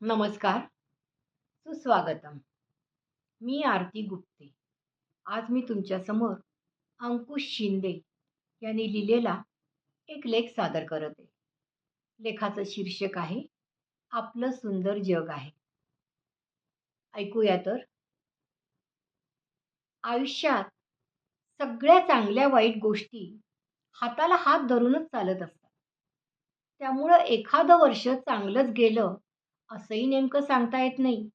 नमस्कार, सुस्वागतम. मी आरती गुप्ते. आज मी तुमच्यासमोर अंकुश शिंदे यांनी लिहिलेला एक लेख सादर करत आहे. लेखाचं शीर्षक आहे, आपलं सुंदर जग आहे. ऐकूया तर. आयुष्यात सगळ्या चांगल्या वाईट गोष्टी हाताला हात धरूनच चालत असतात. त्यामुळं एखादं वर्ष चांगलंच गेलं असंही नेमकं सांगता येत नाही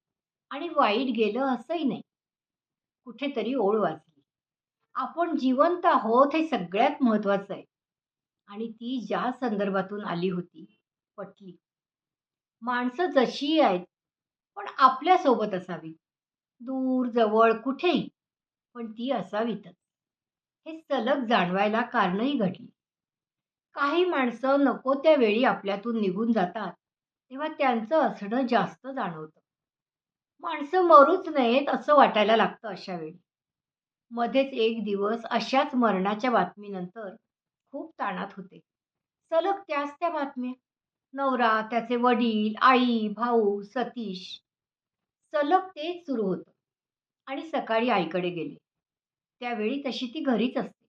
आणि वाईट गेलं असंही नाही. कुठेतरी ओळ वाचली. आपण जिवंत आहोत हे सगळ्यात महत्त्वाचं आहे आणि ती ज्या संदर्भातून आली होती, पटली. माणसं जशीही आहेत, पण आपल्यासोबत असावीत. दूर जवळ कुठेही, पण ती असावीतच. हे सलग जाणवायला कारणंही घडली. काही माणसं नको त्या वेळी आपल्यातून निघून जातात, तेव्हा त्यांचं असणं जास्त जाणवतं. माणसं मरूच नयेत असं वाटायला लागतं अशा वेळी. मध्येच एक दिवस अशाच मरणाच्या बातमीनंतर खूप ताणात होते. सलग त्याच त्या बातम्या. नवरा, त्याचे वडील, आई, भाऊ, सतीश. सलग तेच सुरू होतं आणि सकाळी आईकडे गेले. त्यावेळी तशी ती घरीच असते.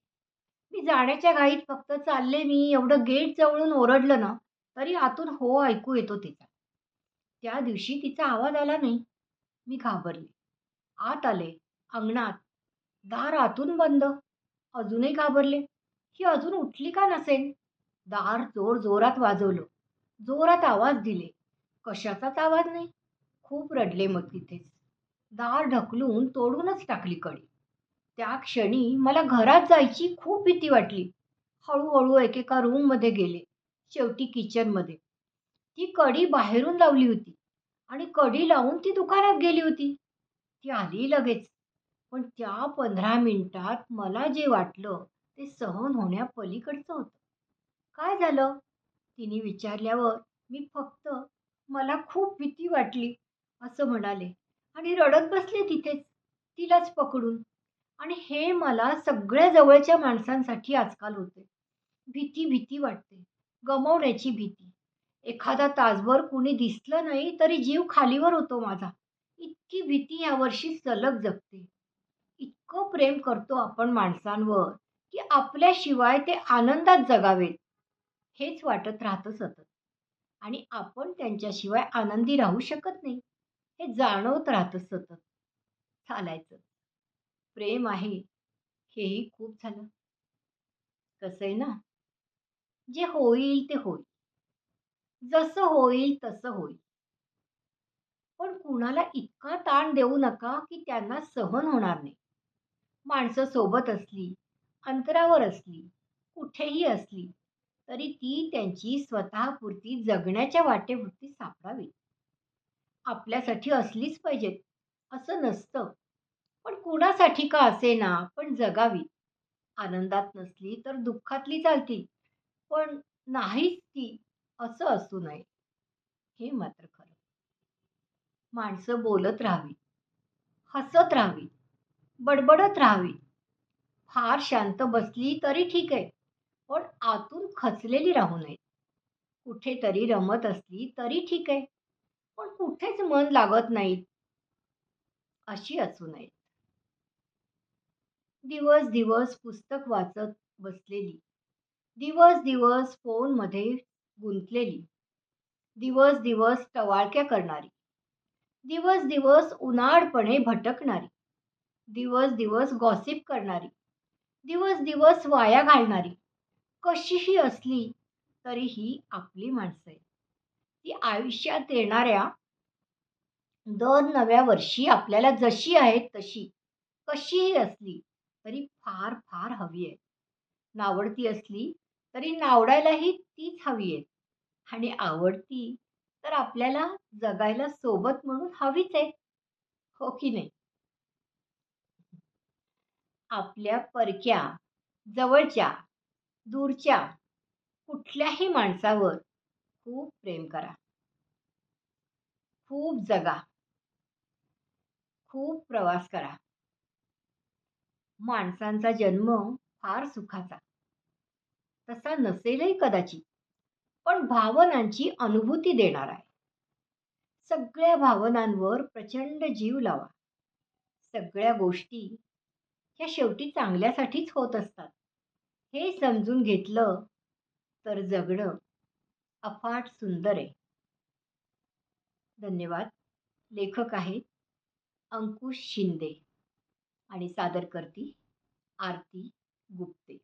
मी जाण्याच्या घाईत फक्त चालले मी एवढं गेट जवळून ओरडलं ना, तरी आतून हो ऐकू येतो तिचा. त्या दिवशी तिचा आवाज आला नाही. मी घाबरले. आत आले. अंगणात. दार आतून बंद. अजूनही घाबरले. ही अजून उठली का नसेल? दार जोर जोरात वाजवलं. जोरात आवाज दिले. कशाचाच आवाज नाही. खूप रडले मग तिथेच. दार ढकलून तोडूनच टाकली कडी. त्या क्षणी मला घरात जायची खूप भीती वाटली. हळूहळू एकेका रूममध्ये गेले. शेवटी किचनमध्ये. ती कडी बाहेरून लावली होती आणि कडी लावून ती दुकानात गेली होती. ती आली लगेच. पण त्या पंधरा मिनिटात मला जे वाटलं ते सहन होण्यापलीकडचं होतं. काय झालं? तिने विचारल्यावर मी फक्त मला खूप भीती वाटली असं म्हणाले आणि रडत बसले तिथेच, तिलाच पकडून. आणि हे मला सगळ्या जवळच्या माणसांसाठी आजकाल होते. भीती भीती वाटते. गमवण्याची भीती. एखादा तासभर कुणी दिसलं नाही तरी जीव खालीवर होतो माझा. इतकी भीती यावर्षी सलग जगते. इतकं प्रेम करतो आपण माणसांवर की आपल्याशिवाय ते आनंदात जगावेत हेच वाटत राहतं सतत. आणि आपण त्यांच्याशिवाय आनंदी राहू शकत नाही हे जाणवत राहतं सतत. चालायचं. प्रेम आहे हेही खूप झालं. कसं आहे ना, जे होईल ते होईल. जसं होईल तसं होईल. पण कुणाला इतका ताण देऊ नका की त्यांना सहन होणार नाही. माणसं सोबत असली, अंतरावर असली, कुठेही असली तरी ती त्यांची स्वतःपुरती जगण्याच्या वाटेपुरती सापडावी आपल्यासाठी असलीच पाहिजेत असं नसतं. पण कुणासाठी का असेना पण जगावी आनंदात नसली तर दुःखातली चालतील, पण नाहीच ती असं असू नये. हे मात्र खरं. माणसं बोलत राहावीत. हसत राहावीत. बडबडत राहावी फार शांत बसली तरी ठीक आहे, पण आतून खचलेली राहू नयेत. कुठेतरी रमत असली तरी ठीक आहे, पण कुठेच मन लागत नाहीत अशी असू नयेत. दिवस दिवस पुस्तक वाचत बसलेली. दिवस दिवस फोनमध्ये गुंतलेली. दिवस दिवस टवाळक्या करणारी. दिवस दिवस उन्हाळपणे भटकणारी. दिवस दिवस गॉसिप करणारी. दिवस दिवस वाया घालणारी. कशीही असली तरी ही आपली माणसं आहेत. ती आयुष्यात येणाऱ्या दर नव्या वर्षी आपल्याला जशी आहेत तशी, कशीही असली तरी फार फार हवी आहे नावडती असली तरी नावडायलाही तीच हवी आहेत आणि आवडती तर आपल्याला जगायला सोबत म्हणून हवीच आहे हो की नाही? आपल्या परक्या, जवळच्या, दूरच्या कुठल्याही माणसावर खूप प्रेम करा. खूप जगा. खूप प्रवास करा. माणसांचा जन्म फार सुखाचा. तसा नसेलही कदाचित, पण भावनांची अनुभूती देणार आहे. सगळ्या भावनांवर प्रचंड जीव लावा. सगळ्या गोष्टी ह्या शेवटी चांगल्यासाठीच होत असतात. हे समजून घेतलं तर जगणं अफाट सुंदर आहे. धन्यवाद. लेखक आहेत अंकुश शिंदे आणि सादर करती आरती गुप्ते.